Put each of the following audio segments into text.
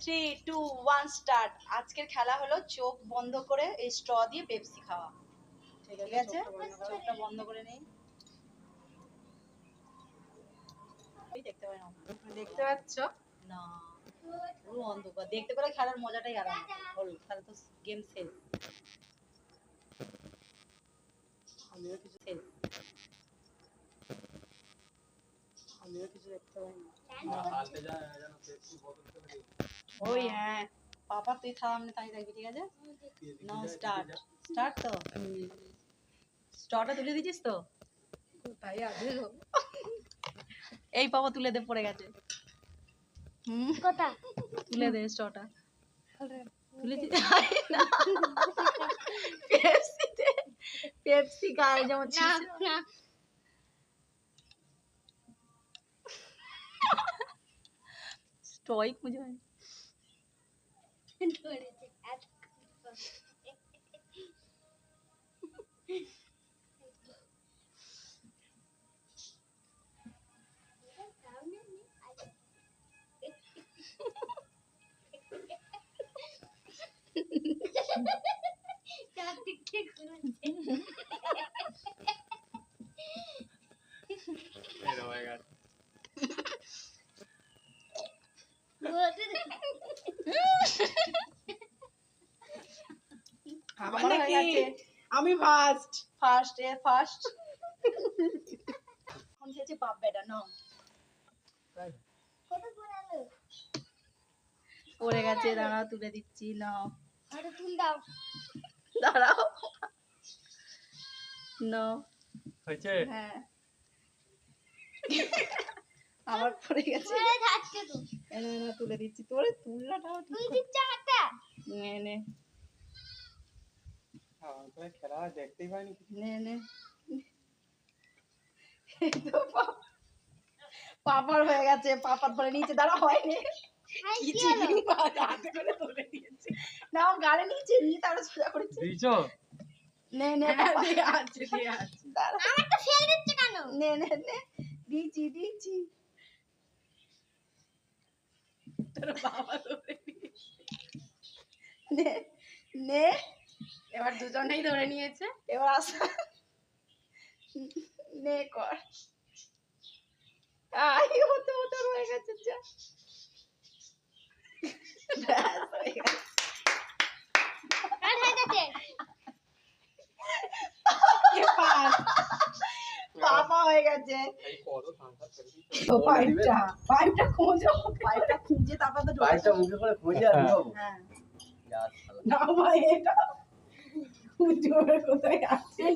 Three two one start আজকের খেলা হলো চোখ বন্ধ করে এই স্ট্র দিয়ে পেপসি খাওয়া। ঠিক আছে চোখটা বন্ধ করে নেই। দেখতে পাই না। দেখতে পাচ্ছ? না পুরো অন্ধকার। দেখতে পেলে খেলার মজাটাই আলাদা। হল তাহলে তো গেম শেষ। আমিও কিছু শেষ আমিও কিছু দেখতে পাই না। ওই হ্যাঁ। পাপা তুই থামনে তাই থাকবি ঠিক আছে? নাও স্টার্ট স্টার্ট তো? স্টার্টটা তুলে দিছিস তো? তাই আছে এই পাপা তুলে দে পড়ে গেছে। হুম? কথা? তুলে দে স্টটা তুলে দি না। পেপসি দে পেপসি গায়ে যেমন না। না। স্টয় খুঁজে পাই ধরেছে এত চারদিকে আমি ফার্স্ট ফার্স্ট এ ফার্স্ট এখন খেয়েছে বাপ বেটা নাও। পড়ে গেছে দাঁড়াও তুলে দিচ্ছি নাও। আরে তুমি দাও। দাঁড়াও। নাও। হয়েছে? হ্যাঁ। আবার পড়ে গেছে। পড়ে যাচ্ছে তো। এনে এনে তুলে দিচ্ছি। তোরে তুলনাটাও তুই করে- হাতটা নে নে। খেলা দেখতেই পাইনি নে নে এই তো পা- পাপার হয়ে গেছে পাপার ধরে নিচে দাঁড়া হয়নি নাও গালে নিচে নিয়ে তারপরে সোজা করেছি দিয়েছ নে নে আছে আছে আমার তো ফেল দিচ্ছে কেন নে নে নে দিচ্ছি দিচ্ছি তোর বাবা নে নে এবার দুজনেই ধরে নিয়েছে। এবার আসা নে কর। আই হতে হতে রয়ে গেছে যা। হয়ে গেছে। হয়ে পাপা হয়ে পাইপটা পাইপটা খোঁজো। পাইপটা খুঁজে তারপর তো বাইকটা মুখে করে খুঁজে আর হ্যাঁ। না ভাই এটা কোথায় আছে?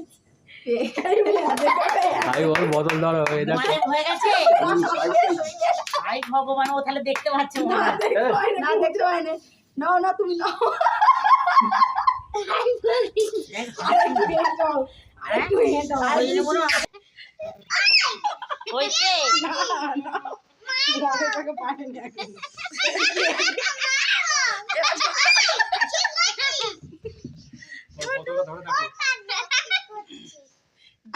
এখানে হাতে করে ভাই ওর বদল ধরো এই দেখো। হয়ে গেছে? ভাই ভগবান ও তাহলে দেখতে পাচ্ছে না দেখতে হয়। না। না নাও না। তুমি নাও হয়েছে? না, না, রাগেটাকে পারেনি এখন। ওর বদলটা ধরে দেখো আই যা বাবা, বয়ও হলো নি ওইটা হলেও হয়ে গেছে, ওদিকে হয়ে গেছে, আঙুলে একটু করবে। এই বাবা পেয়ে গেছে। হয়নি হয়নি কতক্ষণ পর হয়? ওই দেখো হ্যাঁ, দেখি না। হয়েছে কোথায় হ্যাঁ, হয়ে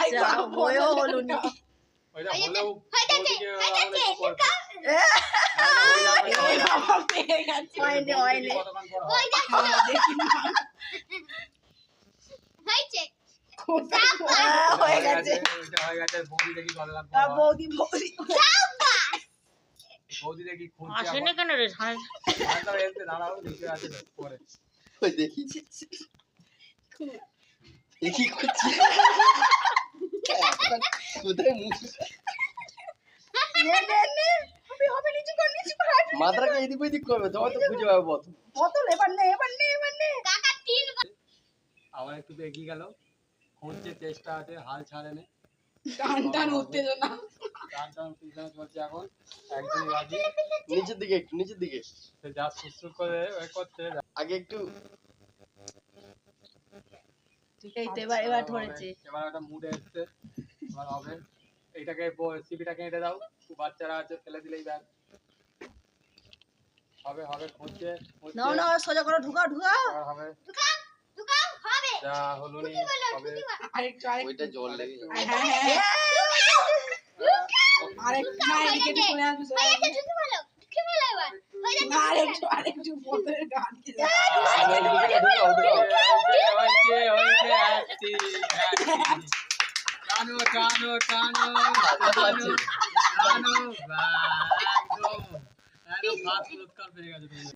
গেছে ওইটা হয়ে গেছে বৌদি দেখি বৌদি বৌদি বৌদি দেখি আসেনি কেন রে আবার এসে দাঁড়াও নিচে আছে পরে ওই দেখি এ কি করছি কোথায় মুখ এদিক ওইদিক করবে তোমার তো খুঁজে পাবে প্রথম বোতল এবার নে এবার নে এবার নে। কাকা আবার একটু এগিয়ে গেল। খুঁজছে চেষ্টা আছে হাল ছাড়ে নে। টান টান উত্তেজনা। টান টান পিছনে চলছে এখন। একজনই বাজি নিচের দিকে একটু নিচের দিকে। সে যা সুসু করে এ করছে আগে একটু এই তো এবার এবার ধরেছে। এবার একটা মুডে এসছে। এবার হবে। এইটাকে সিপিটাকে এঁটে দাও। বাচ্চারা আছে ফেলে দিলেই ব্যাগ হবে হবে খুঁজছে নাও নাও সোজা করো ঢুকাও এবার হবে। দুকাও দুকাও হবে। যা হলো নি হবে। আরেকটু আরেকটু ওইটা জল লেগে যাবে। হ্যাঁ। হ্যাঁ আরেকটু না এদিকে একটু আসবে সরে হয়ে ঢুকে বলো ঢুকে বলো এবার। হয়ে গেছে না, আরেকটু আরেকটু বোতলের গান। হয়েছে, হয়েছে। টানো, টানো, টানো, টানো, টানো, বাহ, একদম, একদম first পুরস্কার পেয়ে গেছো তুমি।